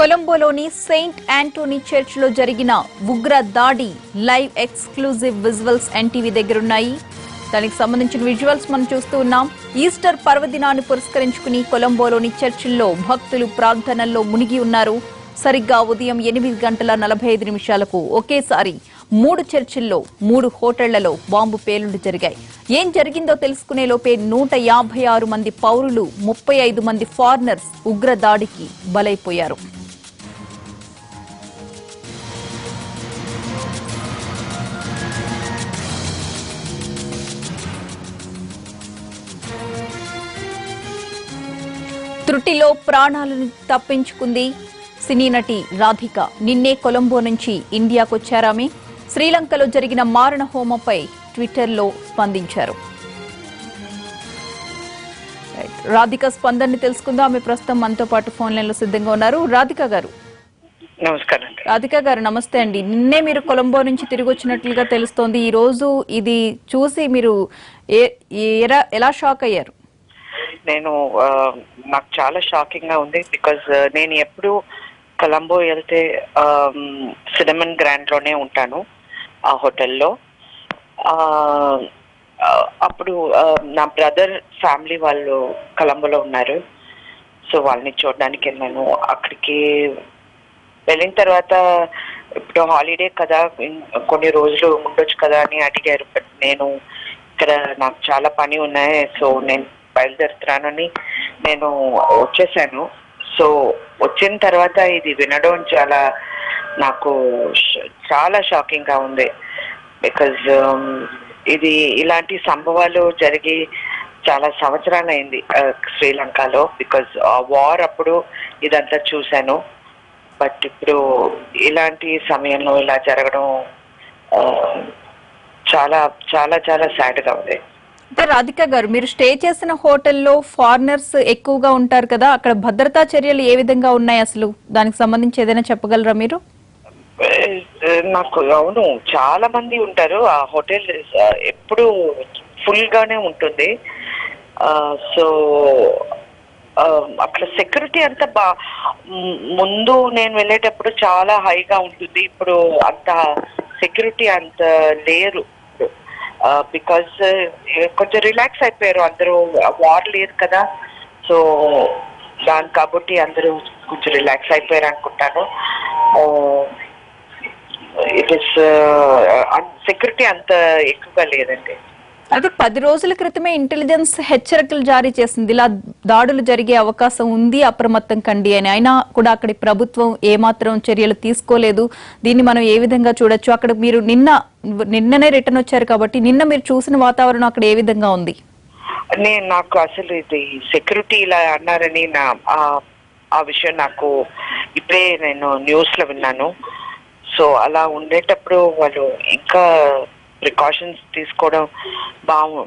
కొలంబోలోని Saint Anthony చర్చ్లో జరిగిన ఉగ్ర దాడి లైవ్ ఎక్స్క్లూజివ్ విజువల్స్ ఎన్టీవీ దగ్గరున్నాయి. దానికి సంబంధించిన విజువల్స్ మనం చూస్తూ ఉన్నాం. ఈస్టర్ పర్వదినాన్ని పురస్కరించుకుని కొలంబోలోని చర్చిల్లో భక్తులు ప్రార్థనల్లో మునిగి ఉన్నారు. సరిగ్గా ఉదయం ఎనిమిది గంటల నలభై ఐదు నిమిషాలకు ఒకేసారి మూడు చర్చిల్లో మూడు హోటళ్ళలో బాంబు పేలుళ్ళు జరిగాయి. ఏం జరిగిందో తెలుసుకునే లోపే నూట యాభై ఆరు మంది పౌరులు ముప్పై ఐదు మంది ఫారినర్స్ ఉగ్ర దాడికి బలైపోయారు. త్రుటిలో ప్రాణాలను తప్పించుకుంది సినీ నటి రాధిక. నిన్నే కొలంబో నుంచి ఇండియాకొచ్చారామె. శ్రీలంకలో జరిగిన మారణ హోమంపై ట్విట్టర్లో స్పందించారు. రాధిక స్పందనని తెలుసుకుందాం. ఆమె ప్రస్తుతం మనతో పాటు ఫోన్ లైన్లో సిద్ధంగా ఉన్నారు. రాధిక గారు. నమస్కారం రాధిక గారు నమస్తే అండి. నిన్నే మీరు కొలంబో నుంచి తిరిగి వచ్చినట్లుగా తెలుస్తోంది. ఈ రోజు ఇది చూసి మీరు ఎలా షాక్ అయ్యారు? నేను నాకు చాలా షాకింగ్గా ఉంది బికాజ్ నేను ఎప్పుడు కొలంబో వెళ్తే సినమన్ గ్రాండ్లోనే ఉంటాను ఆ హోటల్లో. ఆ, అప్పుడు నా బ్రదర్ ఫ్యామిలీ వాళ్ళు కొలంబోలో ఉన్నారు. సో వాళ్ళని చూడడానికి వెళ్ళాను. అక్కడికి వెళ్ళిన తర్వాత ఇప్పుడు హాలిడే కదా కొన్ని రోజులు ఉండొచ్చు కదా అని అడిగారు. బట్ నేను ఇక్కడ నాకు చాలా పని ఉన్నాయి. సో నేను బయలుదేరుతున్నానని నేను వచ్చేసాను. సో వచ్చిన తర్వాత ఇది వినడం చాలా నాకు చాలా షాకింగ్గా ఉంది. బికాజ్ ఇది ఇలాంటి సంభవాలు జరిగి చాలా సంవత్సరాలు అయింది శ్రీలంకలో. బికాజ్ ఆ వార్ అప్పుడు ఇదంతా చూశాను. బట్ ఇప్పుడు ఇలాంటి సమయంలో ఇలా జరగడం చాలా చాలా చాలా సాడ్గా ఉంది. రాధిక గారు మీరు స్టే చేసిన హోటల్లో ఫారినర్స్ ఎక్కువగా ఉంటారు కదా అక్కడ భద్రతా చర్యలు ఏ విధంగా ఉన్నాయి అసలు? దానికి సంబంధించి ఏదైనా చెప్పగలరా మీరు? నాకు అవును చాలా మంది ఉంటారు. ఆ హోటల్ ఎప్పుడు ఫుల్ గానే ఉంటుంది సో అక్కడ సెక్యూరిటీ అంతా బా ముందు నేను వెళ్ళేటప్పుడు చాలా హైగా ఉంటుంది. ఇప్పుడు అంత సెక్యూరిటీ అంత లేరు. బికాజ్ కొంచెం రిలాక్స్ అయిపోయారు. అందరూ వార్ లేదు కదా. సో దాని కాబట్టి అందరూ కొంచెం రిలాక్స్ అయిపోయారు అనుకుంటాను. ఇట్ ఇస్ సెక్యూరిటీ అంత ఎక్కువగా లేదండి. అయితే పది రోజుల క్రితమే ఇంటెలిజెన్స్ హెచ్చరికలు జారీ చేసింది. ఇలా దాడులు జరిగే అవకాశం ఉంది అప్రమత్తం కండి అని. అయినా కూడా అక్కడి ప్రభుత్వం ఏమాత్రం చర్యలు తీసుకోలేదు. దీన్ని మనం ఏ విధంగా చూడొచ్చు? అక్కడ మీరు నిన్న నిన్ననే రిటర్న్ వచ్చారు కాబట్టి నిన్న మీరు చూసిన వాతావరణం అక్కడ ఏ విధంగా ఉంది? నేను నాకు అసలు ఇది సెక్యూరిటీ ఇలా అన్నారని నా ఆ- ఆ విషయం నాకు ఇప్పుడే నేను న్యూస్లో విన్నాను. సో అలా ఉండేటప్పుడు వాళ్ళు ఇంకా ప్రికాషన్స్ తీసుకోవడం బాగు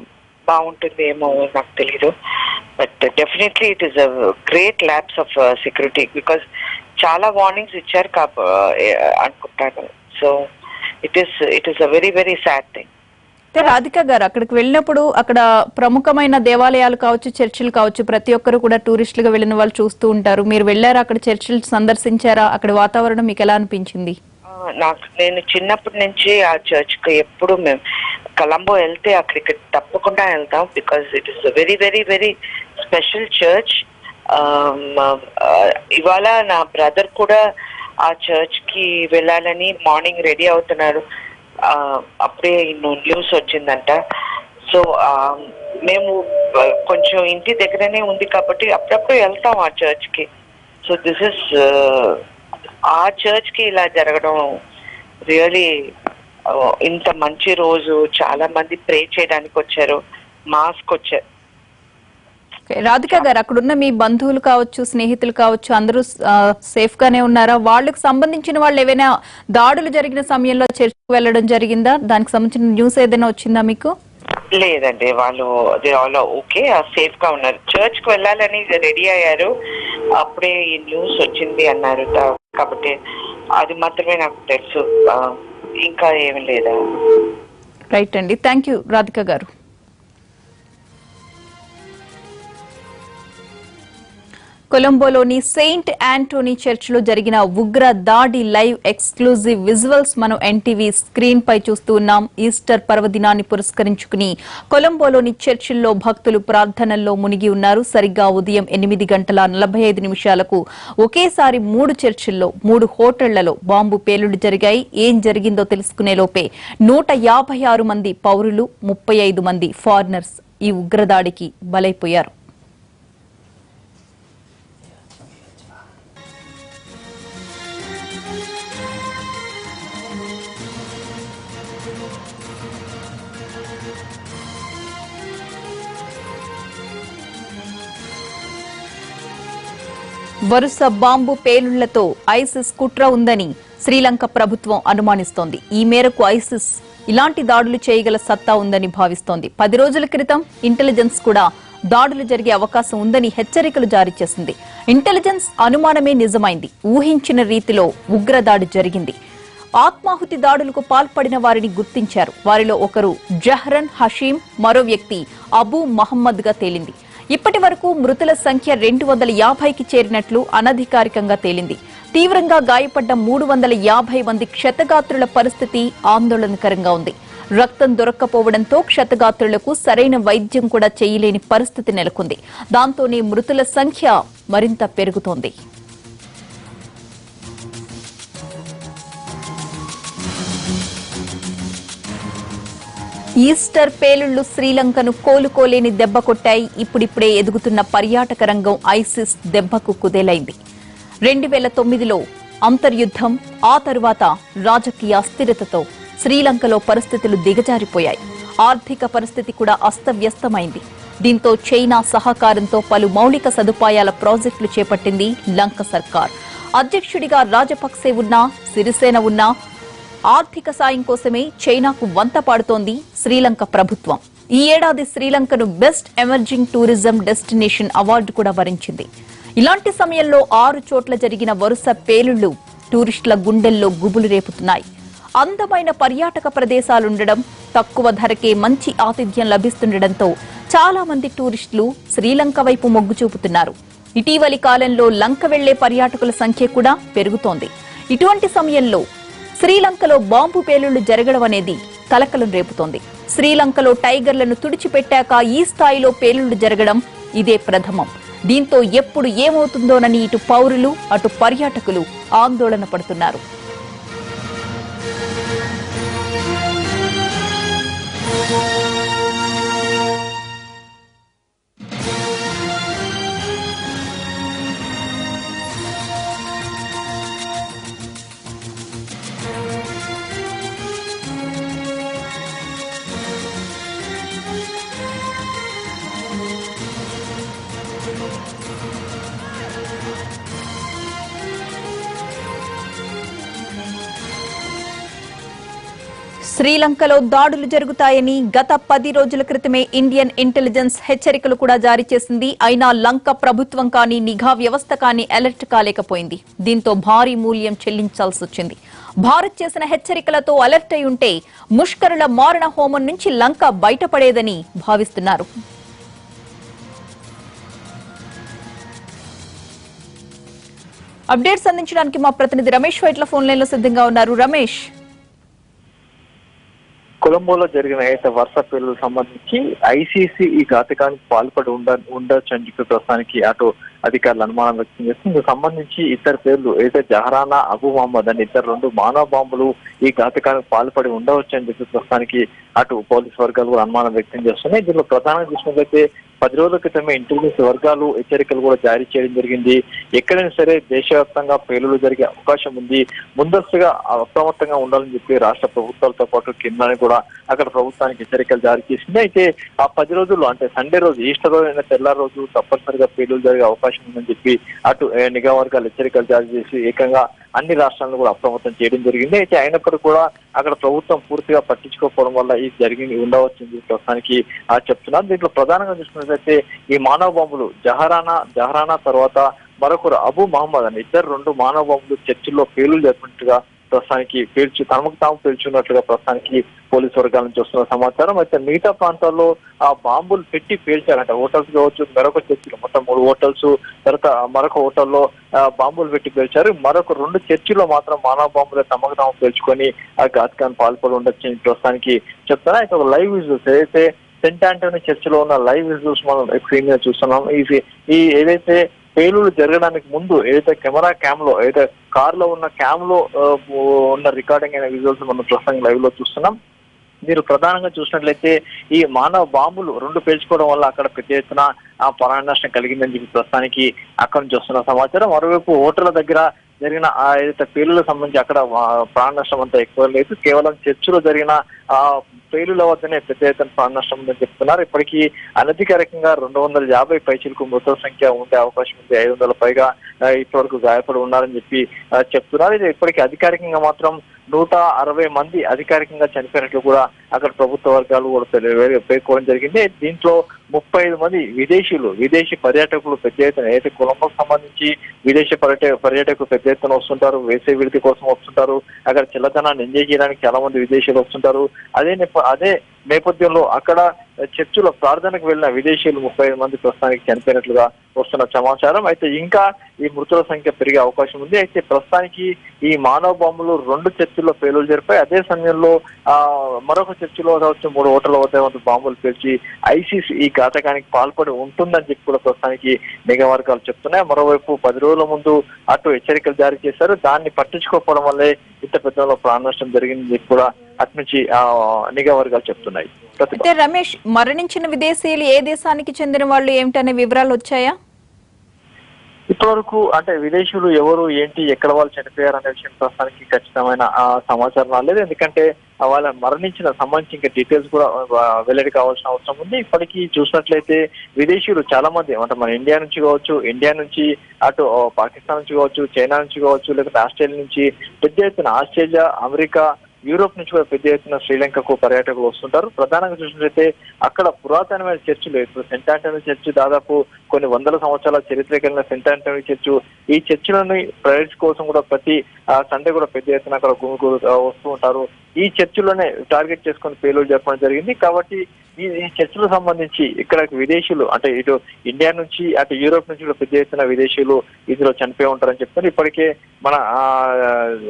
బాగుంటుంది ఏమో నాకు తెలీదు. But definitely it is a great lapse of security because చాలా వార్నింగ్స్ ఇచ్చారు కాబ అనుకుంటాను. So it is it is a very very sad thing Radhika గారు అక్కడికి వెళ్ళినప్పుడు అక్కడ ప్రముఖమైన దేవాలయాలు కావచ్చు చర్చిలు కావచ్చు ప్రతి ఒక్కరు కూడా టూరిస్టులుగా వెళ్ళిన వాళ్ళు చూస్తూ ఉంటారు. మీరు వెళ్ళారా? అక్కడ చర్చిలు సందర్శించారా? అక్కడ వాతావరణం మీకు ఎలా అనిపించింది? నాకు నేను చిన్నప్పటి నుంచి ఆ చర్చ్కి ఎప్పుడు మేము కలంబో వెళ్తే అక్కడికి తప్పకుండా వెళ్తాం because it is very very very special church ఇవాళ నా బ్రదర్ కూడా ఆ చర్చ్కి వెళ్ళాలని మార్నింగ్ రెడీ అవుతున్నారు. Uh, అప్పుడే న్యూస్ వచ్చిందంట. సో um, మేము uh, కొంచెం ఇంటి దగ్గరనే ఉంది కాబట్టి అప్పుడప్పుడు వెళ్తాం ఆ చర్చ్కి సో దిస్ ఇస్ ఆ చర్చ్కి ఇలా జరగడం రియలీ ఇంత మంచి రోజు చాలా మంది ప్రే చేయడానికి వచ్చారు మాస్క్ వచ్చారు. ఓకే, రాధిక గారు అక్కడున్న మీ బంధువులు కావచ్చు స్నేహితులు కావచ్చు అందరూ సేఫ్ గానే ఉన్నారా? వాళ్ళకి సంబంధించిన వాళ్ళు ఏవైనా దాడులు జరిగిన సమయంలో చర్చికి వెళ్ళడం జరిగిందా? దానికి సంబంధించిన న్యూస్ ఏదైనా వచ్చిందా మీకు? లేదండి వాళ్ళు దే ఆల్ ఓకే సేఫ్గా ఉన్నారు. చర్చ్కు వెళ్ళాలని రెడీ అయ్యారు. అప్పుడే ఈ న్యూస్ వచ్చింది అన్నారు కాబట్టి అది మాత్రమే నాకు తెలుసు. ఇంకా ఏమి లేదా? రైట్ అండి. థ్యాంక్ యూ రాధిక గారు. కొలంబోలోని సెయింట్ యాంటోనీ చర్చ్లో జరిగిన ఉగ్ర దాడి లైవ్ ఎక్స్క్లూజివ్ విజువల్స్ మనం ఎన్టీవీ స్క్రీన్ పై చూస్తూ ఉన్నాం. ఈస్టర్ పర్వదినాన్ని పురస్కరించుకుని కొలంబోలోని చర్చిల్లో భక్తులు ప్రార్థనల్లో మునిగి ఉన్నారు. సరిగ్గా ఉదయం ఎనిమిది గంటల నలభై ఐదు నిమిషాలకు ఒకేసారి మూడు చర్చిల్లో మూడు హోటళ్ళలో బాంబు పేలుళ్ళు జరిగాయి. ఏం జరిగిందో తెలుసుకునే లోపే నూట యాభై ఆరు మంది పౌరులు ముప్పై ఐదు మంది ఫారినర్స్ ఈ ఉగ్రదాడికి బలైపోయారు. వరుస బాంబు పేలుళ్ళతో ఐసిస్ కుట్ర ఉందని శ్రీలంక ప్రభుత్వం అనుమానిస్తోంది. ఈ మేరకు ఐసిస్ ఇలాంటి దాడులు చేయగల సత్తా ఉందని భావిస్తోంది. పది రోజుల క్రితం ఇంటెలిజెన్స్ కూడా దాడులు జరిగే అవకాశం ఉందని హెచ్చరికలు జారీ చేసింది. ఇంటెలిజెన్స్ అనుమానమే నిజమైంది. ఊహించిన రీతిలో ఉగ్రదాడి జరిగింది. ఆత్మాహుతి దాడులకు పాల్పడిన వారిని గుర్తించారు. వారిలో ఒకరు జహ్రన్ హషీం మరో వ్యక్తి అబూ మహమ్మద్గా తేలింది. ఇప్పటి వరకు మృతుల సంఖ్య రెండు వందల యాభైకి చేరినట్లు అనధికారికంగా తేలింది. తీవ్రంగా గాయపడ్డ మూడు వందల యాభై మంది క్షతగాత్రుల పరిస్థితి ఆందోళనకరంగా ఉంది. రక్తం దొరక్కపోవడంతో క్షతగాత్రులకు సరైన వైద్యం కూడా చేయలేని పరిస్థితి నెలకొంది. దాంతోనే మృతుల సంఖ్య మరింత పెరుగుతోంది. ఈస్టర్ పేలుళ్ళు శ్రీలంకను కోలుకోలేని దెబ్బ కొట్టాయి. ఇప్పుడిప్పుడే ఎదుగుతున్న పర్యాటక రంగం ఐసిస్ దెబ్బకు కుదేలైంది. రెండు వేల తొమ్మిదిలో అంతర్యుద్ధం ఆ తరువాత రాజకీయ అస్థిరతతో శ్రీలంకలో పరిస్థితులు దిగజారిపోయాయి. ఆర్థిక పరిస్థితి కూడా అస్తవ్యస్తమైంది. దీంతో చైనా సహకారంతో పలు మౌలిక సదుపాయాల ప్రాజెక్టులు చేపట్టింది లంక సర్కార్. అధ్యక్షుడిగా రాజపక్సే ఉన్నా సిరిసేన ఉన్నా ఆర్థిక సాయం కోసమే చైనాకు వంత పాడుతోంది శ్రీలంక ప్రభుత్వం. ఈ ఏడాది శ్రీలంకను best emerging tourism destination award కూడా వరించింది. ఇలాంటి సమయంలో ఆరు చోట్ల జరిగిన వరుస పేలుళ్ళు టూరిస్టుల గుండెల్లో గుబులు రేపుతున్నాయి. అందమైన పర్యాటక ప్రదేశాలుండడం తక్కువ ధరకే మంచి ఆతిథ్యం లభిస్తుండటంతో చాలా మంది టూరిస్టులు శ్రీలంక వైపు మొగ్గు చూపుతున్నారు. ఇటీవలి కాలంలో లంక వెళ్ళే పర్యాటకుల సంఖ్య కూడా పెరుగుతోంది. ఇటువంటి సమయంలో శ్రీలంకలో బాంబు పేలుళ్ళు జరగడం అనేది కలకలం రేపుతోంది. శ్రీలంకలో టైగర్లను తుడిచిపెట్టాక ఈ స్థాయిలో పేలుళ్ళు జరగడం ఇదే ప్రథమం. దీంతో ఎప్పుడు ఏమవుతుందోనని ఇటు పౌరులు అటు పర్యాటకులు ఆందోళన పడుతున్నారు. శ్రీలంకలో దాడులు జరుగుతాయని గత పది రోజుల క్రితమే ఇండియన్ ఇంటెలిజెన్స్ హెచ్చరికలు కూడా జారీ చేసింది. అయినా లంక ప్రభుత్వం కానీ నిఘా వ్యవస్థ కానీ అలర్ట్ కాలేకపోయింది. దీంతో భారీ మూల్యం చెల్లించాల్సి వచ్చింది. భారత్ చేసిన హెచ్చరికలతో అలర్ట్ అయి ఉంటే ముష్కరుల మారణ హోమం నుంచి లంక బయటపడేదని భావిస్తున్నారు. అప్డేట్స్ అందించడానికి మా ప్రతినిధి రమేష్ వైట్ల ఫోన్ లైన్లో సిద్ధంగా ఉన్నారు. రమేష్. కొలంబోలో జరిగిన అయితే వరుస పేర్లకు సంబంధించి ఐసీసీ ఈ ఘాతకానికి పాల్పడి ఉండ ఉండొచ్చు అని చెప్పి ప్రస్తుతానికి అటు అధికారులు అనుమానం వ్యక్తం చేస్తుంది ఇందుకు సంబంధించి ఇద్దరు పేర్లు అయితే జహరానా అబు మహమ్మద్ అని ఇద్దరు రెండు మానవ బాంబులు ఈ ఘాతకానికి పాల్పడి ఉండవచ్చు అని చెప్పి ప్రస్తుతానికి అటు పోలీస్ వర్గాలు కూడా అనుమానం వ్యక్తం చేస్తున్నాయి. దీనిలో ప్రధానంగా చూసినట్లయితే పది రోజుల క్రితమే ఇంటెలిజెన్స్ వర్గాలు హెచ్చరికలు కూడా జారీ చేయడం జరిగింది. ఎక్కడైనా సరే దేశవ్యాప్తంగా పేలులు జరిగే అవకాశం ఉంది. ముందస్తుగా అప్రమత్తంగా ఉండాలని చెప్పి రాష్ట్ర ప్రభుత్వాలతో పాటు కేంద్రాన్ని కూడా అక్కడ ప్రభుత్వానికి హెచ్చరికలు జారీ చేసింది. అయితే ఆ పది రోజుల్లో అంటే సండే రోజు ఈస్టర్ రోజు అయినా తెల్లారి రోజు తప్పనిసరిగా పేలులు జరిగే అవకాశం ఉందని చెప్పి అటు నిఘా వర్గాలు హెచ్చరికలు జారీ చేసి ఏకంగా అన్ని రాష్ట్రాలను కూడా అప్రమత్తం చేయడం జరిగింది. అయితే అయినప్పటికీ కూడా అక్కడ ప్రభుత్వం పూర్తిగా పట్టించుకోకపోవడం వల్ల ఇది జరిగింది ఉండవచ్చింది ప్రస్తుతానికి ఆ చెప్తున్నారు దీంట్లో ప్రధానంగా చూసుకున్నట్లయితే ఈ మానవ బాంబులు జహరానా జహరానా తర్వాత మరొకరు అబు మహమ్మద్ అని ఇద్దరు రెండు మానవ బాంబులు చర్చిల్లో పేలులు జరిపినట్టుగా ప్రస్తుతానికి పేల్చు తమకు తాము పేల్చున్నట్లుగా ప్రస్తుతానికి పోలీసు వర్గాల నుంచి వస్తున్న సమాచారం. అయితే మిగతా ప్రాంతాల్లో ఆ బాంబులు పెట్టి పేల్చారంట. హోటల్స్ కావచ్చు మరొక చర్చిలు మొత్తం మూడు హోటల్స్ తర్వాత మరొక హోటల్లో ఆ, బాంబులు పెట్టి పేల్చారు. మరొక రెండు చర్చిలో మాత్రం మానవ బాంబులు తమకు తాము పేల్చుకొని ఆ ఘాతకాన్ని పాల్పడి ఉండొచ్చు ప్రస్తుతానికి చెప్తారా అయితే ఒక లైవ్ విజువల్స్ ఏదైతే సెంట్ ఆంటోనీ చర్చ్లో ఉన్న లైవ్ విజువల్స్ మనం స్క్రీన్ మీద చూస్తున్నాం. ఈ ఈ ఏదైతే పేలులు జరగడానికి ముందు ఏదైతే కెమెరా క్యామ్లో ఏదైతే కార్లో ఉన్న క్యామ్లో ఉన్న రికార్డింగ్ అయిన విజువల్స్ మనం ప్రస్తుతం లైవ్లో చూస్తున్నాం. మీరు ప్రధానంగా చూసినట్లయితే ఈ మానవ బాంబులు రెండు పేల్చుకోవడం వల్ల అక్కడ పెద్ద ఎత్తున ఆ ప్రాణ నష్టం కలిగిందని చెప్పి ప్రస్తుతానికి అక్కడి నుంచి వస్తున్న సమాచారం. మరోవైపు హోటళ్ళ దగ్గర జరిగిన ఆ ఏదైతే పేలులకు సంబంధించి అక్కడ ప్రాణ నష్టం అంతా ఎక్కువ లేదు. కేవలం చర్చిలో జరిగిన ఆ పేలుల వద్దనే పెద్ద ఎత్తున ప్రాణ నష్టం ఉందని చెప్తున్నారు. ఇప్పటికీ అనధికారికంగా రెండు వందల యాభై పైచీలకు మృతుల సంఖ్య ఉండే అవకాశం ఉంది. ఐదు వందల పైగా ఇప్పటివరకు గాయపడి ఉన్నారని చెప్పి చెప్తున్నారు. ఇది ఇప్పటికీ అధికారికంగా మాత్రం నూట అరవై మంది అధికారికంగా చనిపోయినట్లు కూడా అక్కడ ప్రభుత్వ వర్గాలు కూడా పేర్కోవడం జరిగింది. దీంట్లో ముప్పై ఐదు మంది విదేశీయులు విదేశీ పర్యాటకులు పెద్ద ఎత్తున అయితే కులంకు సంబంధించి విదేశీ పర్యట పర్యాటకులు పెద్ద ఎత్తున వస్తుంటారు వేసవి విడితి కోసం వస్తుంటారు అక్కడ చిల్లతనాన్ని ఎంజాయ్ చేయడానికి చాలా మంది విదేశీయులు వస్తుంటారు అదే నేప- అదే నేపథ్యంలో అక్కడ చర్చిలో ప్రార్థనకు వెళ్ళిన విదేశీయులు ముప్పై ఐదు మంది ప్రస్తుతానికి చనిపోయినట్లుగా వస్తున్న సమాచారం. అయితే ఇంకా ఈ మృతుల సంఖ్య పెరిగే అవకాశం ఉంది. అయితే ప్రస్తుతానికి ఈ మానవ బాంబులు రెండు చర్చిల్లో పేలులు జరిపాయి. అదే సమయంలో ఆ మరొక చర్చిలో కావచ్చు మూడు ఓటర్ల వద్ద బాంబులు పేల్చి ఐసిస్ ఈ ఘాతకానికి పాల్పడి ఉంటుందని చెప్పి కూడా ప్రస్తుతానికి నిఘా వర్గాలు చెప్తున్నాయి. మరోవైపు పది రోజుల ముందు అటు హెచ్చరికలు జారీ చేశారు. దాన్ని పట్టించుకోకపోవడం వల్లే ఇంత పెద్ద ప్రాణ నష్టం జరిగిందని చెప్పి కూడా అటు నుంచి ఆ నిఘా వర్గాలు చెప్తున్నాయి. అయితే రమేష్ మరణించిన విదేశీయులు ఏ దేశానికి చెందిన వాళ్ళు ఏమిటనే వివరాలు వచ్చాయా? ఇప్పటివరకు అంటే విదేశీయులు ఎవరు ఏంటి ఎక్కడ వాళ్ళు చనిపోయారు అనే విషయం ప్రస్తుతానికి ఖచ్చితమైన సమాచారం రాలేదు. ఎందుకంటే వాళ్ళ మరణించిన సంబంధించి ఇంకా డీటెయిల్స్ కూడా వెల్లడి కావాల్సిన అవసరం ఉంది. ఇప్పటికీ చూసినట్లయితే విదేశీయులు చాలా మంది అంటే మన ఇండియా నుంచి కావచ్చు ఇండియా నుంచి అటు పాకిస్తాన్ నుంచి కావచ్చు చైనా నుంచి కావచ్చు లేకపోతే ఆస్ట్రేలియా నుంచి పెద్ద ఎత్తున ఆస్ట్రేలియా అమెరికా యూరోప్ నుంచి కూడా పెద్ద ఎత్తున శ్రీలంకకు పర్యాటకులు వస్తుంటారు. ప్రధానంగా చూసినట్లయితే అక్కడ పురాతనమైన చర్చిలు ఇప్పుడు సెంట్ ఆంటనీ చర్చి దాదాపు కొన్ని వందల సంవత్సరాల చరిత్ర కలిగిన సెంట్ ఆంటనీ చర్చ్. ఈ చర్చిలోని ప్రైవేట్ కోసం కూడా ప్రతి ఆ, సండే కూడా పెద్ద ఎత్తున అక్కడ గుమికు వస్తూ ఉంటారు. ఈ చర్చిలోనే టార్గెట్ చేసుకొని పేలుడు జరపడం జరిగింది. కాబట్టి ఈ చర్చలకు సంబంధించి ఇక్కడ విదేశీయులు అంటే ఇటు ఇండియా నుంచి అటు యూరోప్ నుంచి కూడా పెద్ద ఎత్తున విదేశీయులు ఇందులో చనిపోయి ఉంటారని చెప్తారు ఇప్పటికే మన ఆ,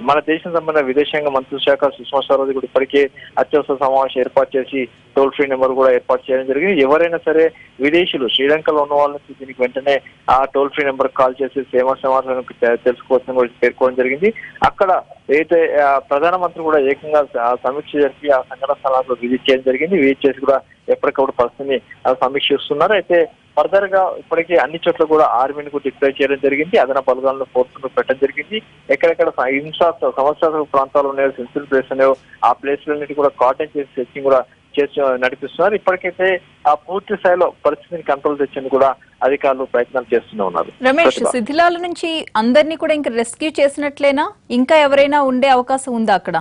మన దేశం సంబంధించిన విదేశాంగ మంత్రిత్వ శాఖ సుష్మా స్వరాజ్ కూడా ఇప్పటికే అత్యవసర సమావేశం ఏర్పాటు చేసి టోల్ ఫ్రీ నెంబర్ కూడా ఏర్పాటు చేయడం జరిగింది. ఎవరైనా సరే విదేశీయులు శ్రీలంకలో ఉన్న వాళ్ళకి దీనికి వెంటనే ఆ టోల్ ఫ్రీ నెంబర్ కాల్ చేసి సేవా సమాచారం తెలుసుకోవాల్సిన కూడా పేర్కోవడం జరిగింది. అక్కడ అయితే ప్రధానమంత్రి కూడా ఏకంగా సమీక్ష జరిపి ఆ సంఘటన స్థలాల్లో విజిట్ చేయడం జరిగింది. విజిట్ చేసి కూడా ఎప్పటికప్పుడు పరిస్థితిని ఆ, సమీక్షిస్తున్నారు అయితే ఫర్దర్గా ఇప్పటికే అన్ని చోట్ల కూడా ఆర్మీని కూడా డిప్లాయ్ చేయడం జరిగింది. అదన బలగాలను ఫోర్స్ పెట్టడం జరిగింది. ఎక్కడెక్కడ స- హింసా సంవత్సరాల ప్రాంతాలు ఉన్నాయో సెన్సిటివ్ ప్లేస్ ఉన్నాయో ఆ ప్లేస్లన్నిటి కూడా కాటన్ చేసి సెర్చింగ్ కూడా చేసి నడిపిస్తున్నారు. ఇప్పటికైతే ఆ పూర్తి స్థాయిలో పరిస్థితిని కంట్రోల్ తెచ్చేందుకు కూడా అధికారులు ప్రయత్నాలు చేస్తూనే ఉన్నారు. రమేష్. శిథిలాల నుంచి అందరినీ కూడా ఇంకా రెస్క్యూ చేసినట్లేనా? ఇంకా ఎవరైనా ఉండే అవకాశం ఉందా అక్కడ?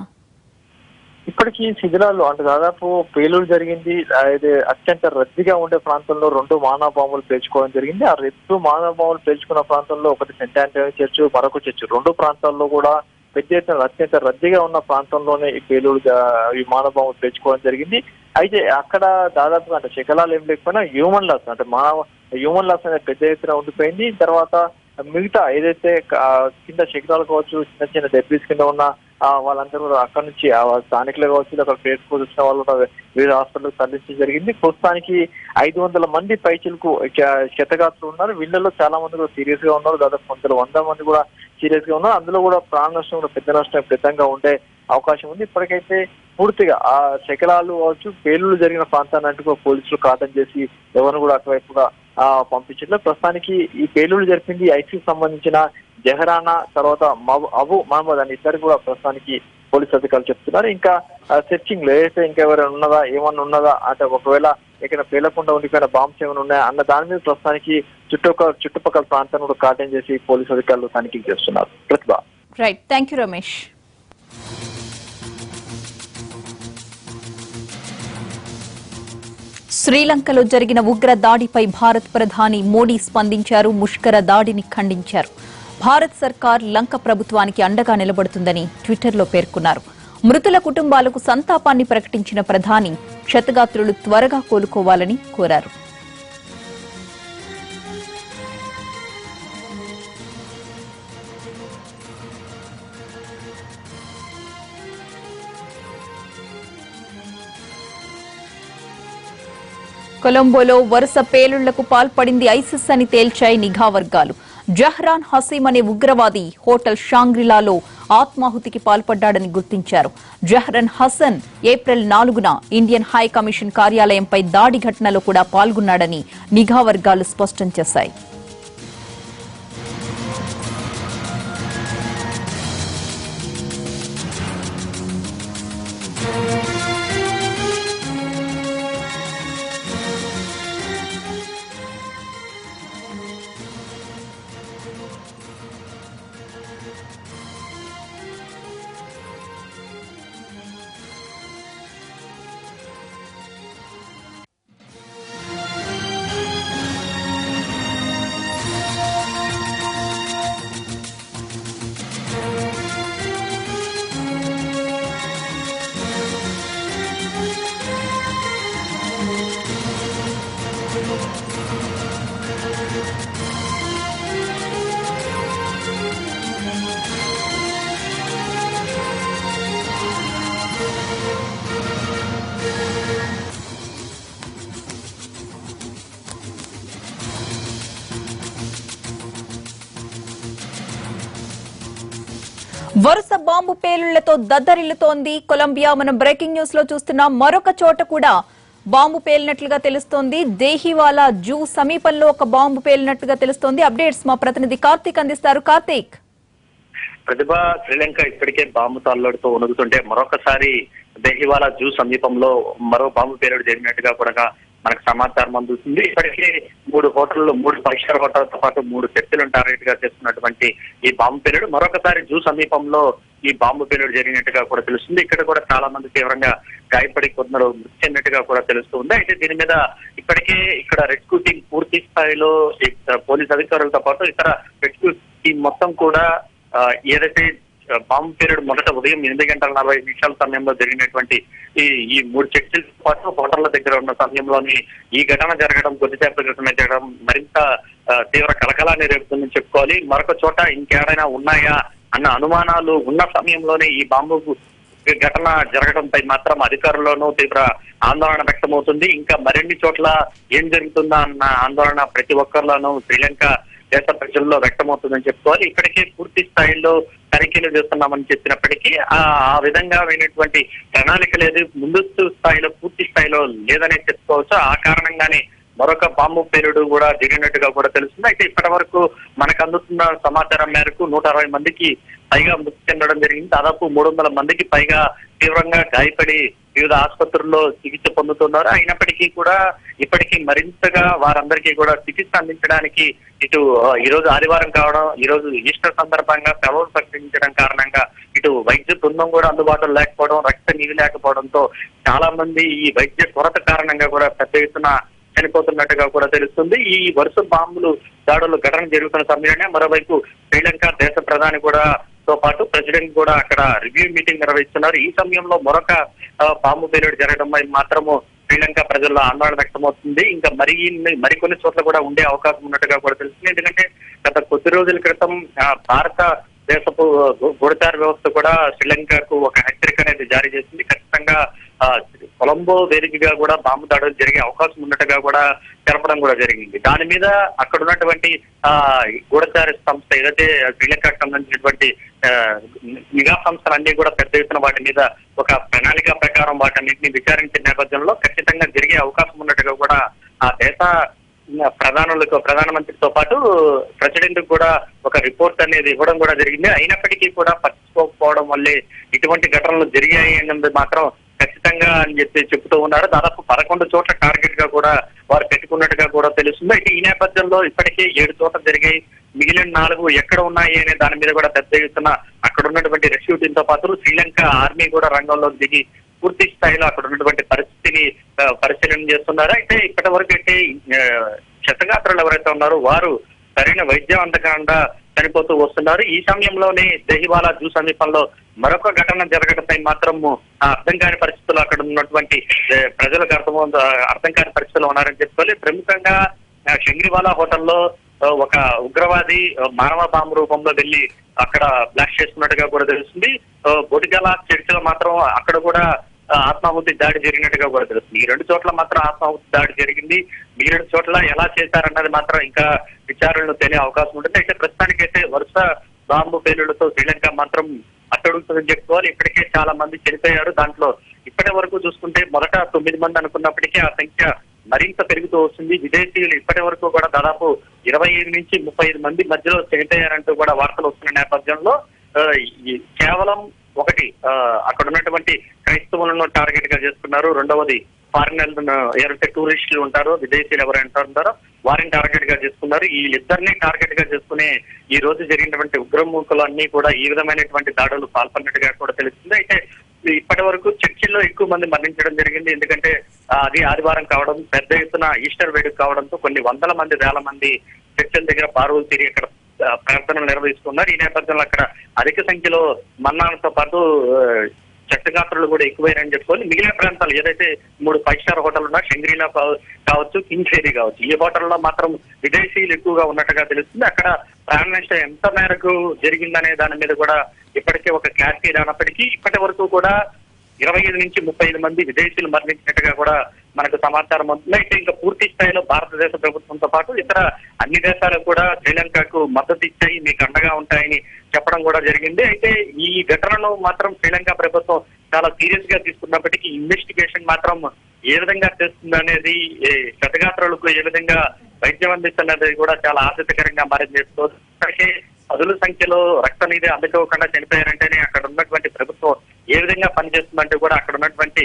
ఇప్పటికీ శిథిలాలు అంటే దాదాపు పేలుడు జరిగింది. అయితే అత్యంత రద్దీగా ఉండే ప్రాంతంలో రెండు మానవ బాంబులు పేల్చుకోవడం జరిగింది. ఆ రెండు మానవ బాంబులు పేల్చుకున్న ప్రాంతంలో ఒకటి సెంట్ ఆంటనీ చర్చ్ మరొక చర్చ్. రెండు ప్రాంతాల్లో కూడా పెద్ద ఎత్తున అత్యంత రద్దీగా ఉన్న ప్రాంతంలోనే ఈ పేలుడు విమాన ఈ మానవ జరిగింది. అయితే అక్కడ దాదాపుగా అంటే శకలాలు ఏం లేకపోయినా హ్యూమన్ లాస్ అంటే మానవ హ్యూమన్ లాస్ అనేది పెద్ద ఎత్తున ఉండిపోయింది. తర్వాత మిగతా ఏదైతే కింద శకలాలు కావచ్చు చిన్న చిన్న డెబ్రీస్ కింద ఉన్న వాళ్ళందరూ కూడా అక్కడ నుంచి ఆ, స్థానికులు కావచ్చు అక్కడ ప్లేస్ వచ్చిన వాళ్ళు వివిధ హాస్పిటల్ తరలించడం జరిగింది. ప్రస్తుతానికి ఐదు వందల మంది పైచులకు క్షతగాత్రులు ఉన్నారు. వీళ్ళలో చాలా మంది కూడా సీరియస్గా ఉన్నారు. దాదాపు కొంత వంద మంది కూడా సీరియస్గా ఉన్నారు. అందులో కూడా ప్రాణ నష్టం కూడా పెద్ద నష్టం పెద్దంగా ఉండే అవకాశం ఉంది. ఇప్పటికైతే పూర్తిగా ఆ శకలాలు కావచ్చు పేలుళ్ళు జరిగిన ప్రాంతాన్ని అంటూ పోలీసులు కాటం చేసి ఎవరిని కూడా అటువైపుగా పంపించట్లేదు ప్రస్తుతానికి ఈ పేలుడు జరిపింది ఐసీకి సంబంధించిన జహరానా తర్వాత అబు మహమ్మద్ అని ఇద్దరు కూడా ప్రస్తుతానికి పోలీస్ అధికారులు చెప్తున్నారు. ఇంకా సెర్చింగ్లో ఏదైతే ఇంకా ఎవరైనా ఉన్నదా ఏమన్నా ఉన్నదా అంటే ఒకవేళ ఎక్కడ పేలకుండా ఉండిపోయిన బాంబ్స్ ఏమైనా ఉన్నాయా అన్న దాని మీద ప్రస్తుతానికి చుట్టుపక్కల చుట్టుపక్కల ప్రాంతాన్ని కూడా కాటన్ చేసి పోలీస్ అధికారులు తనిఖీ చేస్తున్నారు. Prathibha. Right thank you Ramesh శ్రీలంకలో జరిగిన ఉగ్ర దాడిపై భారత్ ప్రధాని మోడీ స్పందించారు ముష్కర దాడిని ఖండించారు. భారత్ సర్కార్ లంక ప్రభుత్వానికి అండగా నిలబడుతుందని ట్విట్టర్లో పేర్కొన్నారు. మృతుల కుటుంబాలకు సంతాపాన్ని ప్రకటించిన ప్రధాని క్షతగాత్రులు త్వరగా కోలుకోవాలని కోరారు. కొలంబోలో వరుస పేలుళ్ళకు పాల్పడింది ఐసిస్ అని తేల్చాయి నిఘా వర్గాలు. జహ్రాన్ హసీం అనే ఉగ్రవాది హోటల్ షాంగ్రిలాలో ఆత్మాహుతికి పాల్పడ్డాడని గుర్తించారు. జహ్రన్ హసన్ ఏప్రిల్ నాలుగున ఇండియన్ హై కమిషన్ కార్యాలయంపై దాడి ఘటనలో కూడా పాల్గొన్నాడని నిఘా వర్గాలు స్పష్టం చేశాయి. వరుస బాంబు పేలుళ్ళతో దద్దరిల్లుతోంది కొలంబియా. మనం బ్రేకింగ్ న్యూస్లో చూస్తున్నాం మరొక చోట కూడా బాంబు పేలినట్లుగా తెలుస్తోంది. దేహివాలా జూ సమీపంలో ఒక బాంబు పేలినట్లుగా తెలుస్తోంది. అప్డేట్స్ మా ప్రతినిధి కార్తీక్ అందిస్తారు. కార్తీక్. ప్రతిభ శ్రీలంక ఇప్పటికే బాంబు తాళ్ళడుతూ ఉనుగుతుంటే మరొకసారి దేహివాలా జూ సమీపంలో మరో బాంబు పేలుడు జరిగినట్టుగా కూడా మనకు సమాచారం అందుతుంది. ఇప్పటికే మూడు హోటళ్ళు మూడు పరిష్కార హోటళ్ళతో పాటు మూడు చర్చలను టార్గెట్గా చేస్తున్నటువంటి ఈ బాంబు పేలుడు మరొకసారి జూ సమీపంలో ఈ బాంబు పేలుడు జరిగినట్టుగా కూడా తెలుస్తుంది. ఇక్కడ కూడా చాలా మంది తీవ్రంగా గాయపడి కొందరు మృతి చెందినట్టుగా కూడా తెలుస్తుంది అయితే దీని మీద ఇప్పటికే ఇక్కడ రెస్క్యూ టీం పూర్తి స్థాయిలో పోలీస్ అధికారులతో పాటు ఇతర రెస్క్యూ టీం మొత్తం కూడా ఏదైతే బాంబు పీరియడ్ మొదట ఉదయం ఎనిమిది గంటల నలభై నిమిషాల సమయంలో జరిగినటువంటి ఈ ఈ మూడు చర్చల పాటు హోటళ్ళ దగ్గర ఉన్న సమయంలోని ఈ ఘటన జరగడం కొద్దిసేపటి క్రితమే జరగడం మరింత తీవ్ర కలకలాన్ని రేపుతుందని చెప్పుకోవాలి. మరొక చోట ఇంకేడైనా ఉన్నాయా అన్న అనుమానాలు ఉన్న సమయంలోనే ఈ బాంబు ఘటన జరగడంపై మాత్రం అధికారుల్లోనూ తీవ్ర ఆందోళన వ్యక్తమవుతుంది. ఇంకా మరిన్ని చోట్ల ఏం జరుగుతుందా అన్న ఆందోళన ప్రతి ఒక్కరిలోనూ శ్రీలంక దేశ ప్రజల్లో వ్యక్తమవుతుందని చెప్పుకోవాలి. ఇప్పటికే పూర్తి స్థాయిలో తనిఖీలు చేస్తున్నామని చెప్పినప్పటికీ ఆ ఆ విధంగా అయినటువంటి ప్రణాళిక లేదు. ముందస్తు స్థాయిలో పూర్తి స్థాయిలో లేదనే చెప్పుకోవచ్చు. ఆ కారణంగానే మరొక బాంబు పేలుడు కూడా జరిగినట్టుగా కూడా తెలుస్తుంది. అయితే ఇప్పటి వరకు మనకు అందుతున్న సమాచారం మేరకు నూట అరవై మందికి పైగా మృతి చెందడం జరిగింది. దాదాపు మూడు వందల మందికి పైగా తీవ్రంగా గాయపడి వివిధ ఆసుపత్రుల్లో చికిత్స పొందుతున్నారు. అయినప్పటికీ కూడా ఇప్పటికీ మరింతగా వారందరికీ కూడా చికిత్స అందించడానికి ఇటు ఈ రోజు ఆదివారం కావడం ఈ రోజు ఈస్టర్ సందర్భంగా సెలవులు ప్రకటించడం కారణంగా ఇటు వైద్య బృందం కూడా అందుబాటులో లేకపోవడం రక్త నిధి లేకపోవడంతో చాలా మంది ఈ వైద్య కొరత కారణంగా కూడా పెద్ద ఎత్తున చనిపోతున్నట్టుగా కూడా తెలుస్తుంది. ఈ వరుస బాంబులు దాడులు ఘటన జరుగుతున్న సమయంలోనే మరోవైపు శ్రీలంక దేశ ప్రధాని కూడా తో పాటు ప్రెసిడెంట్ కూడా అక్కడ రివ్యూ మీటింగ్ నిర్వహిస్తున్నారు. ఈ సమయంలో మరొక పాము పీరియడ్ జరగడం మాత్రము శ్రీలంక ప్రజల్లో ఆందోళన వ్యక్తమవుతుంది. ఇంకా మరి మరికొన్ని చోట్ల కూడా ఉండే అవకాశం ఉన్నట్టుగా కూడా తెలుస్తుంది. ఎందుకంటే గత కొద్ది రోజుల క్రితం భారత దేశపు గు- వ్యవస్థ కూడా శ్రీలంకకు ఒక హెచ్చరిక అనేది జారీ చేసింది. ఖచ్చితంగా కొలంబో వేదికగా కూడా బాంబు దాడులు జరిగే అవకాశం ఉన్నట్టుగా కూడా తెలపడం కూడా జరిగింది. దాని మీద అక్కడ ఉన్నటువంటి ఆ గూఢచార సంస్థ ఏదైతే శ్రీలంకకు సంబంధించినటువంటి నిఘా సంస్థలన్నీ కూడా పెద్ద ఎత్తున వాటి మీద ఒక ప్రణాళిక ప్రకారం వాటన్నింటిని విచారించిన నేపథ్యంలో ఖచ్చితంగా జరిగే అవకాశం ఉన్నట్టుగా కూడా ఆ దేశ ప్రధానులకు ప్రధానమంత్రితో పాటు ప్రెసిడెంట్ కూడా ఒక రిపోర్ట్ అనేది ఇవ్వడం కూడా జరిగింది. అయినప్పటికీ కూడా పట్టించుకోకపోవడం వల్లే ఇటువంటి ఘటనలు జరిగాయి అన్నది మాత్రం ఖచ్చితంగా అని చెప్పి చెప్తూ ఉన్నారు. దాదాపు పదకొండు చోట్ల టార్గెట్గా కూడా వారు పెట్టుకున్నట్టుగా కూడా తెలుస్తుంది. అయితే ఈ నేపథ్యంలో ఇప్పటికే ఏడు చోట్ల జరిగాయి. మిగిలిన నాలుగు ఎక్కడ ఉన్నాయి అనే దాని మీద కూడా పెద్ద ఎత్తున అక్కడ ఉన్నటువంటి రెస్క్యూ టీమ్తో పాటు శ్రీలంక ఆర్మీ కూడా రంగంలో దిగి పూర్తి స్థాయిలో అక్కడ ఉన్నటువంటి పరిస్థితిని పరిశీలన చేస్తున్నారు. అయితే ఇప్పటి వరకు అయితే క్షతగాత్రులు ఎవరైతే ఉన్నారో వారు సరైన వైద్యం అందకుండా చనిపోతూ వస్తున్నారు. ఈ సమయంలోనే దహివాలా జూ సమీపంలో మరొక ఘటన జరగడంపై మాత్రం ఆ అర్థం కాని పరిస్థితులు అక్కడ ఉన్నటువంటి ప్రజలకు అర్థం అర్థం కాని పరిస్థితులు ఉన్నారని చెప్పుకోవాలి. ప్రముఖంగా షంగ్రివాలా హోటల్లో ఒక ఉగ్రవాది మానవ బాంబు రూపంలో వెళ్ళి అక్కడ బ్లాస్ట్ చేస్తున్నట్టుగా కూడా తెలుస్తుంది. బొడిగల చర్చలు మాత్రం అక్కడ కూడా ఆత్మాహుతి దాడి జరిగినట్టుగా కూడా తెలుస్తుంది. ఈ రెండు చోట్ల మాత్రం ఆత్మాహుతి దాడి జరిగింది. ఈ రెండు చోట్ల ఎలా చేశారన్నది మాత్రం ఇంకా విచారణలు తెలియ అవకాశం ఉంటుంది. అయితే ప్రస్తుతానికైతే వరుస బాంబు పేలుళ్ళతో శ్రీలంక మాత్రం అట్టడుగుతుందని చెప్పుకోవాలి. ఇప్పటికే చాలా మంది చనిపోయారు. దాంట్లో ఇప్పటి వరకు చూసుకుంటే మొదట తొమ్మిది మంది అనుకున్నప్పటికీ ఆ సంఖ్య మరింత పెరుగుతూ వస్తుంది. విదేశీయులు ఇప్పటి వరకు కూడా దాదాపు ఇరవై ఐదు నుంచి ముప్పై ఐదు మంది మధ్యలో చనిపోయారంటూ కూడా వార్తలు వస్తున్న నేపథ్యంలో కేవలం ఒకటి అక్కడ ఉన్నటువంటి క్రైస్తవులను టార్గెట్గా చేసుకున్నారు. రెండవది ఫారినర్లను ఎవరైతే టూరిస్టులు ఉంటారో విదేశీయులు ఎవరైనా ఉంటారో వారిని టార్గెట్గా చేసుకున్నారు. ఈ ఇద్దరిని టార్గెట్గా చేసుకునే ఈ రోజు జరిగినటువంటి ఉగ్రమూకలు అన్ని కూడా ఈ విధమైనటువంటి దాడులు పాల్పడినట్టుగా కూడా తెలుస్తుంది. అయితే ఇప్పటి వరకు చర్చిల్లో ఎక్కువ మంది మరణించడం జరిగింది. ఎందుకంటే అది ఆదివారం కావడం పెద్ద ఎత్తున ఈస్టర్ వేడుక కావడంతో కొన్ని వందల మంది వేల మంది చర్చిల దగ్గర పారులు తిరిగి అక్కడ ప్రార్థనలు నిర్వహిస్తున్నారు. ఈ నేపథ్యంలో అక్కడ అధిక సంఖ్యలో మరణాలతో పాటు చట్టగాత్రులు కూడా ఎక్కువైనాయని చెప్పుకొని మిగిలిన ప్రాంతాలు ఏదైతే మూడు ఫైవ్ స్టార్ హోటల్ ఉన్నా షంగ్రీలా కావచ్చు కింగ్ కావచ్చు ఈ హోటల్లో మాత్రం విదేశీయులు ఎక్కువగా ఉన్నట్టుగా తెలుస్తుంది. అక్కడ ప్రాణ నష్టం ఎంత మేరకు జరిగిందనే దాని మీద కూడా ఇప్పటికే ఒక క్లారిటీ రానప్పటికీ ఇప్పటి వరకు కూడా ఇరవై ఐదు నుంచి ముప్పై ఐదు మంది విదేశీయులు మరణించినట్టుగా కూడా మనకు సమాచారం అవుతుంది అయితే ఇంకా పూర్తి స్థాయిలో భారతదేశ ప్రభుత్వంతో పాటు ఇతర అన్ని దేశాలకు కూడా శ్రీలంకకు మద్దతు ఇచ్చాయి మీకు అండగా ఉంటాయని చెప్పడం కూడా జరిగింది. అయితే ఈ ఘటనను మాత్రం శ్రీలంక ప్రభుత్వం చాలా సీరియస్గా తీసుకున్నప్పటికీ ఇన్వెస్టిగేషన్ మాత్రం ఏ విధంగా చేస్తుంది అనేది క్షతగాత్రులకు ఏ విధంగా వైద్యం అందిస్తున్నది కూడా చాలా ఆసక్తికరంగా మారింది. చెప్పుకోవచ్చు ఇప్పటికే పదుల సంఖ్యలో రక్త ఇది అందుకోకుండా చనిపోయారంటే ఉన్నటువంటి ప్రభుత్వం ఏ విధంగా పనిచేస్తుందంటే కూడా అక్కడ ఉన్నటువంటి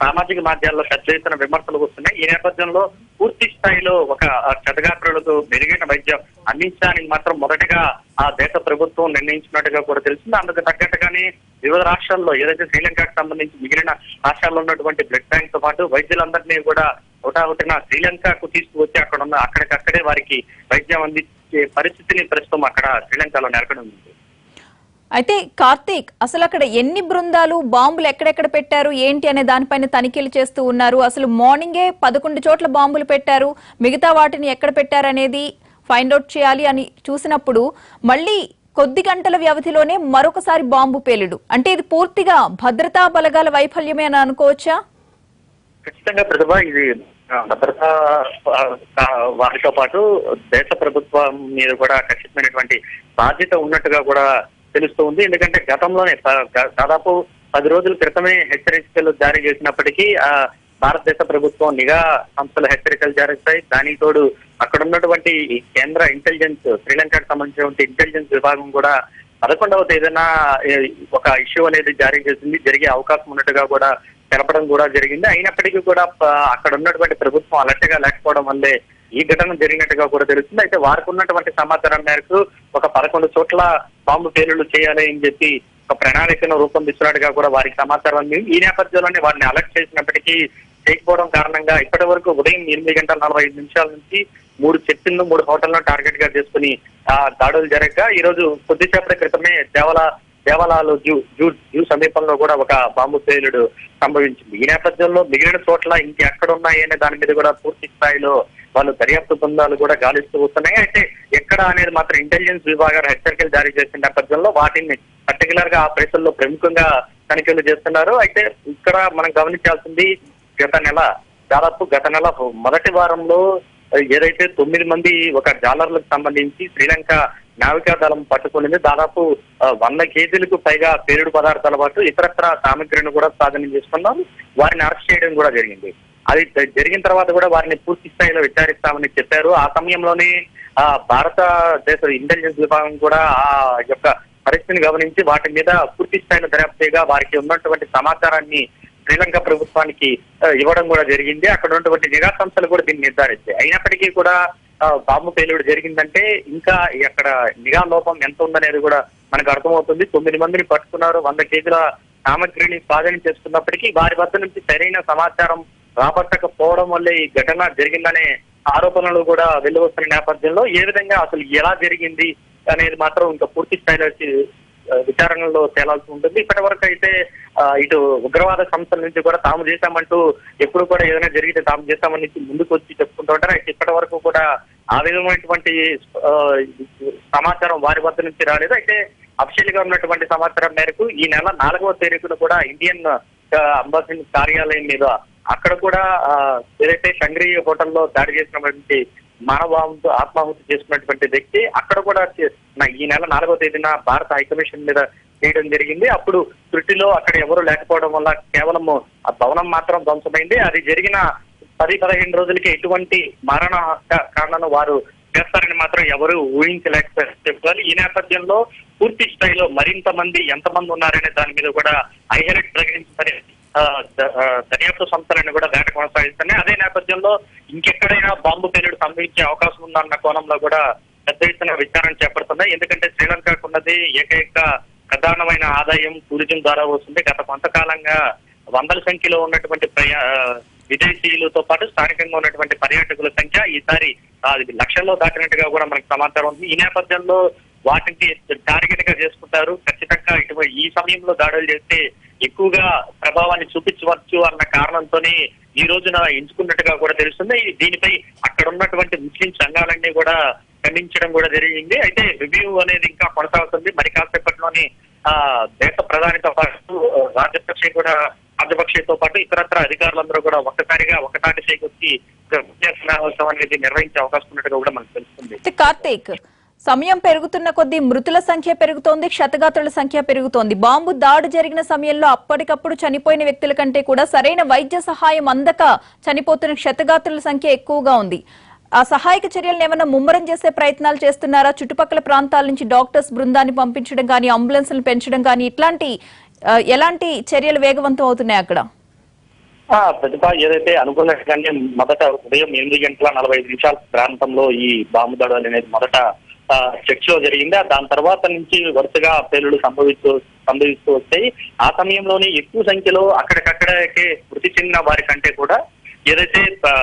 సామాజిక మాధ్యాల్లో పెద్ద ఎత్తున విమర్శలు వస్తున్నాయి. ఈ నేపథ్యంలో పూర్తి స్థాయిలో ఒక క్షతగాత్రులకు మెరుగైన వైద్యం అందించడానికి మాత్రం మొదటగా ఆ దేశ ప్రభుత్వం నిర్ణయించినట్టుగా కూడా తెలిసింది. అందుకు తగ్గట్టుగానే వివిధ రాష్ట్రాల్లో ఏదైతే శ్రీలంకకు సంబంధించి మిగిలిన రాష్ట్రాల్లో ఉన్నటువంటి బ్లడ్ బ్యాంక్తో పాటు వైద్యులందరినీ కూడా హుటాహుటిన శ్రీలంకకు తీసుకువచ్చి అక్కడ ఉన్న అక్కడికక్కడే వారికి వైద్యం అందించే పరిస్థితిని ప్రస్తుతం అక్కడ శ్రీలంకలో నెలకొని ఉంది. అయితే కార్తీక్ అసలు అక్కడ ఎన్ని బృందాలు బాంబులు ఎక్కడెక్కడ పెట్టారు ఏంటి అనే దానిపైన తనిఖీలు చేస్తూ ఉన్నారు. అసలు మార్నింగే పదకొండు చోట్ల బాంబులు పెట్టారు. మిగతా వాటిని ఎక్కడ పెట్టారు అనేది ఫైండ్ అవుట్ చేయాలి అని చూసినప్పుడు మళ్ళీ కొద్ది గంటల వ్యవధిలోనే మరొకసారి బాంబు పేలుడు. అంటే ఇది పూర్తిగా భద్రతా బలగాల వైఫల్యమే అని అనుకోవచ్చా? ఖచ్చితంగా ప్రతిభ ఇది భద్రతా వారితో పాటు దేశ ప్రభుత్వం మీద కూడా ఖచ్చితమైనటువంటి బాధ్యత ఉన్నట్టుగా కూడా తెలుస్తూ ఉంది. ఎందుకంటే గతంలోనే ప- దాదాపు పది రోజుల క్రితమే హెచ్చరికలు జారీ చేసినప్పటికీ ఆ భారతదేశ ప్రభుత్వం నిఘా సంస్థలు హెచ్చరికలు జారీ చేస్తాయి దానికి తోడు అక్కడ ఉన్నటువంటి కేంద్ర ఇంటెలిజెన్స్ శ్రీలంకకు సంబంధించినటువంటి ఇంటెలిజెన్స్ విభాగం కూడా పదకొండవ తేదీన ఒక ఇష్యూ అనేది జారీ చేసింది. జరిగే అవకాశం ఉన్నట్టుగా కూడా తెలపడం కూడా జరిగింది. అయినప్పటికీ కూడా అక్కడ ఉన్నటువంటి ప్రభుత్వం అలర్ట్గా లేకపోవడం వల్లే ఈ ఘటన జరిగినట్టుగా కూడా తెలుస్తుంది. అయితే వారికి ఉన్నటువంటి సమాచారం మేరకు ఒక పదకొండు చోట్ల బాంబు పేలుళ్ళు చేయాలి అని చెప్పి ఒక ప్రణాళికను రూపొందిస్తున్నట్టుగా కూడా వారికి సమాచారం ఉంది ఈ నేపథ్యంలోనే వారిని అలర్ట్ చేసినప్పటికీ చేయకపోవడం కారణంగా ఇప్పటి వరకు ఉదయం ఎనిమిది గంటల నలభై ఐదు నిమిషాల నుంచి మూడు చర్చిలను మూడు హోటళ్ళను టార్గెట్గా చేసుకుని ఆ దాడులు జరగగా ఈ రోజు కొద్దిసేపటి క్రితమే దేవాల దేవాలయాలు జూ జూ జూ సమీపంలో కూడా ఒక బాంబు పేలుడు సంభవించింది. ఈ నేపథ్యంలో మిగిలిన చోట్ల ఇంకెక్కడ ఉన్నాయనే దాని మీద కూడా పూర్తి స్థాయిలో వాళ్ళు దర్యాప్తు బృందాలు కూడా గాలిస్తూ వస్తున్నాయి. అయితే ఎక్కడ అనేది మాత్రం ఇంటెలిజెన్స్ విభాగాలు హెచ్చరికలు జారీ చేసిన నేపథ్యంలో వాటిని పర్టికులర్గా ఆ ప్లేసుల్లో ప్రముఖంగా తనిఖీలు చేస్తున్నారు. అయితే ఇక్కడ మనం గమనించాల్సింది గత నెల దాదాపు గత నెల మొదటి వారంలో ఏదైతే తొమ్మిది మంది ఒక జాలర్లకు సంబంధించి శ్రీలంక నావికా దళం పట్టుకునింది. దాదాపు వంద కేజీలకు పైగా పేరుడు పదార్థాల పాటు ఇతరత్ర సామగ్రిని కూడా స్వాధీనం చేసుకున్నారు వారిని అరెస్ట్ చేయడం కూడా జరిగింది. అది జరిగిన తర్వాత కూడా వారిని పూర్తి స్థాయిలో విచారిస్తామని చెప్పారు. ఆ సమయంలోనే ఆ భారతదేశ ఇంటెలిజెన్స్ విభాగం కూడా ఆ యొక్క పరిస్థితిని గమనించి వాటి మీద పూర్తి స్థాయిలో దర్యాప్తు చేయగా వారికి ఉన్నటువంటి సమాచారాన్ని శ్రీలంక ప్రభుత్వానికి ఇవ్వడం కూడా జరిగింది. అక్కడ ఉన్నటువంటి నిఘా సంస్థలు కూడా దీన్ని నిర్ధారించాయి. అయినప్పటికీ కూడా బాంబు పేలుడు జరిగిందంటే ఇంకా అక్కడ నిఘా లోపం ఎంత ఉందనేది కూడా మనకు అర్థమవుతుంది. తొమ్మిది మందిని పట్టుకున్నారు వంద కేజీల సామగ్రిని స్వాధీనం చేసుకున్నప్పటికీ వారి వద్ద నుంచి సరైన సమాచారం రాబట్టకపోవడం వల్లే ఈ ఘటన జరిగిందనే ఆరోపణలు కూడా వెళ్ళవస్తున్న నేపథ్యంలో ఏ విధంగా అసలు ఎలా జరిగింది అనేది మాత్రం ఇంకా పూర్తి స్థాయిలో విచారణలో తేలాల్సి ఉంటుంది. ఇప్పటి వరకు అయితే ఇటు ఉగ్రవాద సంస్థల నుంచి కూడా తాము చేశామంటూ ఎప్పుడు కూడా ఏదైనా జరిగితే తాము చేశామని ముందుకు వచ్చి చెప్పుకుంటూ ఉంటారు. ఇప్పటి వరకు కూడా ఆ విధమైనటువంటి ఆ, సమాచారం వారి వద్ద నుంచి రాలేదు. అయితే అఫీషియల్గా ఉన్నటువంటి సమాచారం మేరకు ఈ నెల నాలుగవ తేదీన కూడా ఇండియన్ అంబాసిడర్ కార్యాలయం మీద అక్కడ కూడా ఏదైతే షంగ్రీ హోటల్లో దాడి చేసినటువంటి మానవాంతో ఆత్మాహుతి చేసుకున్నటువంటి వ్యక్తి అక్కడ కూడా ఈ నెల నాలుగవ తేదీన భారత హైకమిషన్ మీద చేయడం జరిగింది. అప్పుడు త్రుటిలో అక్కడ ఎవరు లేకపోవడం వల్ల కేవలం ఆ భవనం మాత్రం ధ్వంసమైంది. అది జరిగిన పది పదిహేను రోజులకి ఎటువంటి మరణ కారణాలను వారు చేస్తారని మాత్రం ఎవరు ఊహించలేకపోయారు. చెప్పుకోవాలి ఈ నేపథ్యంలో పూర్తి స్థాయిలో మరింత మంది ఎంతమంది ఉన్నారనే దాని మీద కూడా ఐహెరెట్ ప్రకటించారు ఆ, ద- దర్యాప్తు సంస్థలను కూడా వేట కొనసాగిస్తున్నాయి. అదే నేపథ్యంలో ఇంకెక్కడైనా బాంబు పేలుడు సంభవించే అవకాశం ఉందన్న కోణంలో కూడా పెద్ద ఎత్తున విచారణ చేపడుతున్నాయి. ఎందుకంటే శ్రీలంకకు ఉన్నది ఏకైక ప్రధానమైన ఆదాయం టూరిజం ద్వారా వస్తుంది. గత కొంతకాలంగా వందల సంఖ్యలో ఉన్నటువంటి ప్రయా విదేశీయులతో పాటు స్థానికంగా ఉన్నటువంటి పర్యాటకుల సంఖ్య ఈసారి లక్షల్లో దాటినట్టుగా కూడా మనకు సమాచారం ఉంది. ఈ నేపథ్యంలో వాటిని టార్గెట్గా చేసుకుంటారు. ఖచ్చితంగా ఇటువంటి ఈ సమయంలో దాడులు చేస్తే ఎక్కువగా ప్రభావాన్ని చూపించవచ్చు అన్న కారణంతోనే ఈ రోజున ఎంచుకున్నట్టుగా కూడా తెలుస్తుంది. దీనిపై అక్కడ ఉన్నటువంటి ముస్లిం సంఘాలన్నీ కూడా ఖండించడం కూడా జరిగింది. అయితే రివ్యూ అనేది ఇంకా కొనసాగుతుంది. మరి కాసేపట్లోనే ఆ దేశ ప్రధానితో పాటు రాజపక్షే కూడా రాజపక్షేతో పాటు ఇతరత్ర అధికారులందరూ కూడా ఒక్కసారిగా ఒకటాటి చేకొచ్చి సమావేశం అనేది నిర్వహించే అవకాశం ఉన్నట్టుగా కూడా మనకు తెలుస్తుంది. కార్తీక్ సమయం పెరుగుతున్న కొద్దీ మృతుల సంఖ్య పెరుగుతోంది క్షతగాత్రుల సంఖ్య పెరుగుతోంది. బాంబు దాడి జరిగిన సమయంలో అప్పటికప్పుడు చనిపోయిన వ్యక్తుల కంటే కూడా సరైన వైద్య సహాయం అందక చనిపోతున్న క్షతగాత్రుల సంఖ్య ఎక్కువగా ఉంది. ఆ సహాయక చర్యలను ఏమైనా ముమ్మరం చేసే ప్రయత్నాలు చేస్తున్నారా? చుట్టుపక్కల ప్రాంతాల నుంచి డాక్టర్స్ బృందాన్ని పంపించడం కానీ అంబులెన్స్ పెంచడం కానీ ఇట్లాంటి ఎలాంటి చర్యలు వేగవంతం అవుతున్నాయి అక్కడ? ఆ ప్రతిభ ఏదైతే అనుకున్నట్టుగానే మొదట ఉదయం ఎనిమిది గంటల నలభై ఐదు నిమిషాల ప్రాంతంలో ఈ బాంబు దాడులు అనేది మొదట చర్చ్లో జరిగింది. దాని తర్వాత నుంచి వరుసగా పేలుడు సంభవిస్తూ సంభవిస్తూ వస్తాయి. ఆ సమయంలోనే ఎక్కువ సంఖ్యలో అక్కడికక్కడకే మృతి చెందిన వారి కంటే కూడా ఏదైతే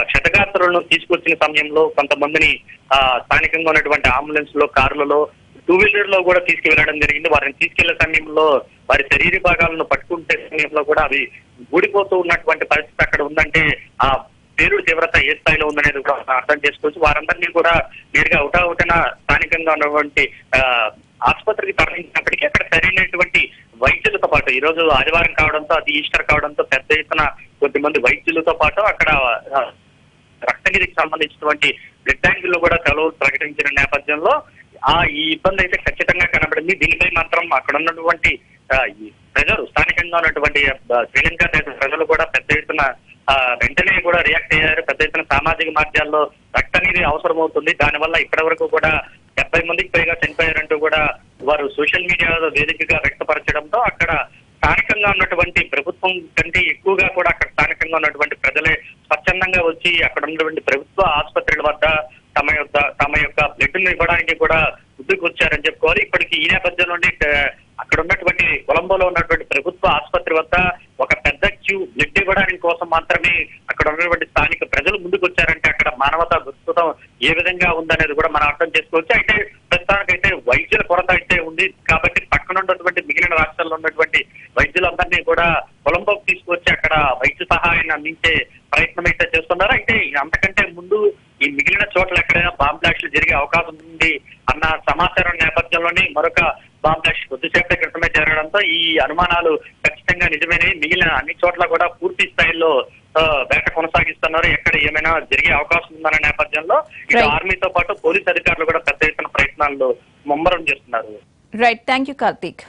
క్షతగాత్రులను తీసుకొచ్చిన సమయంలో కొంతమందిని ఆ స్థానికంగా ఉన్నటువంటి అంబులెన్స్లో కార్లలో టూ వీలర్లో కూడా తీసుకువెళ్ళడం జరిగింది. వారిని తీసుకెళ్ళే సమయంలో వారి శరీర భాగాలను పట్టుకుంటే సమయంలో కూడా అవి ఊడిపోతూ ఉన్నటువంటి పరిస్థితి అక్కడ ఉందంటే ఆ పేరుడు తీవ్రత ఏ స్థాయిలో ఉందనేది కూడా అర్థం చేసుకోవచ్చు. వారందరినీ కూడా నేరుగా అవుటావుటన స్థానికంగా ఉన్నటువంటి ఆసుపత్రికి తరలించినప్పటికీ అక్కడ సరైనటువంటి వైద్యులతో పాటు ఈ రోజు ఆదివారం కావడంతో అది ఈస్టర్ కావడంతో పెద్ద ఎత్తున కొద్దిమంది వైద్యులతో పాటు అక్కడ రక్తగిరికి సంబంధించినటువంటి బ్లడ్ బ్యాంకుల్లో కూడా సెలవులు ప్రకటించిన నేపథ్యంలో ఆ ఈ ఇబ్బంది అయితే ఖచ్చితంగా కనబడింది. దీనిపై మాత్రం అక్కడ ఉన్నటువంటి ప్రజలు స్థానికంగా ఉన్నటువంటి శ్రీలంక దేశ ప్రజలు కూడా పెద్ద ఎత్తున ఆ, వెంటనే కూడా రియాక్ట్ అయ్యారు. పెద్ద ఎత్తున సామాజిక మాధ్యాల్లో రక్త అనేది అవసరమవుతుంది. దానివల్ల ఇప్పటి వరకు కూడా డెబ్బై మందికి పైగా చనిపోయారంటూ కూడా వారు సోషల్ మీడియా వేదికగా వ్యక్తపరచడంతో అక్కడ స్థానికంగా ఉన్నటువంటి ప్రభుత్వం కంటే ఎక్కువగా కూడా అక్కడ స్థానికంగా ఉన్నటువంటి ప్రజలే స్వచ్ఛందంగా వచ్చి అక్కడ ఉన్నటువంటి ప్రభుత్వ ఆసుపత్రుల వద్ద తమ యొక్క తమ యొక్క బ్లడ్ను ఇవ్వడానికి కూడా ముందుకు వచ్చారని చెప్పుకోవాలి. ఇప్పటికి ఈ నేపథ్యంలోనే అక్కడ ఉన్నటువంటి కొలంబోలో ఉన్నటువంటి ప్రభుత్వ ఆసుపత్రి వద్ద ఒక పెద్ద క్యూ బ్లడ్ ఇవ్వడానికి కోసం మాత్రమే అక్కడ ఉన్నటువంటి స్థానిక ప్రజలు ముందుకు వచ్చారంటే అక్కడ మానవతా దృక్పథం ఏ విధంగా ఉందనేది కూడా మనం అర్థం చేసుకోవచ్చు. అయితే ప్రస్తుతానికైతే వైద్యుల కొరత అయితే ఉంది. కాబట్టి పక్కన ఉన్నటువంటి మిగిలిన రాష్ట్రాల్లో ఉన్నటువంటి వైద్యులందరినీ కూడా కొలంబోకి తీసుకొచ్చి అక్కడ వైద్య సహాయాన్ని అందించే ప్రయత్నం అయితే చేస్తున్నారు. అయితే అంతకంటే మిగిలిన చోట్ల ఎక్కడైనా బాంబ్ బ్లాస్ట్లు జరిగే అవకాశం ఉంది అన్న సమాచారం నేపథ్యంలోనే మరొక బాంబ్ బ్లాస్ట్ కొద్దిసేపటి క్రితమే జరగడంతో ఈ అనుమానాలు ఖచ్చితంగా నిజమేనే మిగిలిన అన్ని చోట్ల కూడా పూర్తి స్థాయిలో వేట కొనసాగిస్తున్నారు. ఎక్కడ ఏమైనా జరిగే అవకాశం ఉందన్న నేపథ్యంలో ఇటు. ఆర్మీతో పాటు పోలీస్ అధికారులు కూడా పెద్ద ఎత్తున ప్రయత్నాలు ముమ్మరం చేస్తున్నారు. Right thank you Karthik